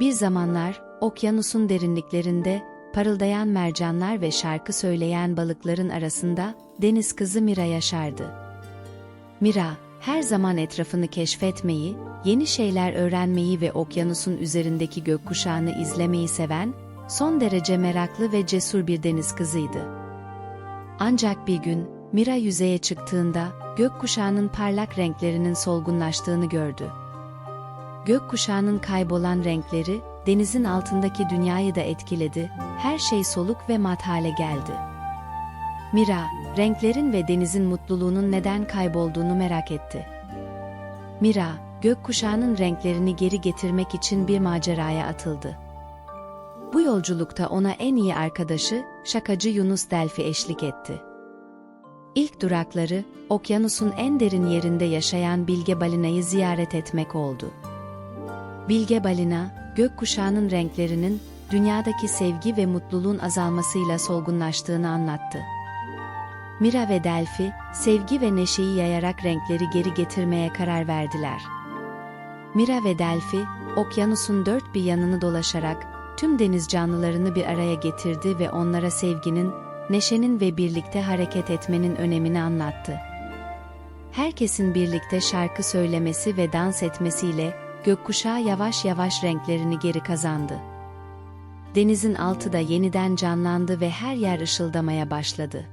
Bir zamanlar, okyanusun derinliklerinde, parıldayan mercanlar ve şarkı söyleyen balıkların arasında, deniz kızı Mira yaşardı. Mira, her zaman etrafını keşfetmeyi, yeni şeyler öğrenmeyi ve okyanusun üzerindeki gökkuşağını izlemeyi seven, son derece meraklı ve cesur bir deniz kızıydı. Ancak bir gün, Mira yüzeye çıktığında, gökkuşağının parlak renklerinin solgunlaştığını gördü. Gökkuşağının kaybolan renkleri, denizin altındaki dünyayı da etkiledi, her şey soluk ve mat hale geldi. Mira, renklerin ve denizin mutluluğunun neden kaybolduğunu merak etti. Mira, gökkuşağının renklerini geri getirmek için bir maceraya atıldı. Bu yolculukta ona en iyi arkadaşı, şakacı Yunus Delfi eşlik etti. İlk durakları, okyanusun en derin yerinde yaşayan Bilge Balina'yı ziyaret etmek oldu. Bilge Balina, gökkuşağının renklerinin, dünyadaki sevgi ve mutluluğun azalmasıyla solgunlaştığını anlattı. Mira ve Delphi, sevgi ve neşeyi yayarak renkleri geri getirmeye karar verdiler. Mira ve Delphi, okyanusun dört bir yanını dolaşarak, tüm deniz canlılarını bir araya getirdi ve onlara sevginin, neşenin ve birlikte hareket etmenin önemini anlattı. Herkesin birlikte şarkı söylemesi ve dans etmesiyle, gökkuşağı yavaş yavaş renklerini geri kazandı. Denizin altı da yeniden canlandı ve her yer ışıldamaya başladı.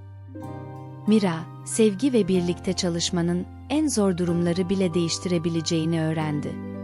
Mira, sevgi ve birlikte çalışmanın en zor durumları bile değiştirebileceğini öğrendi.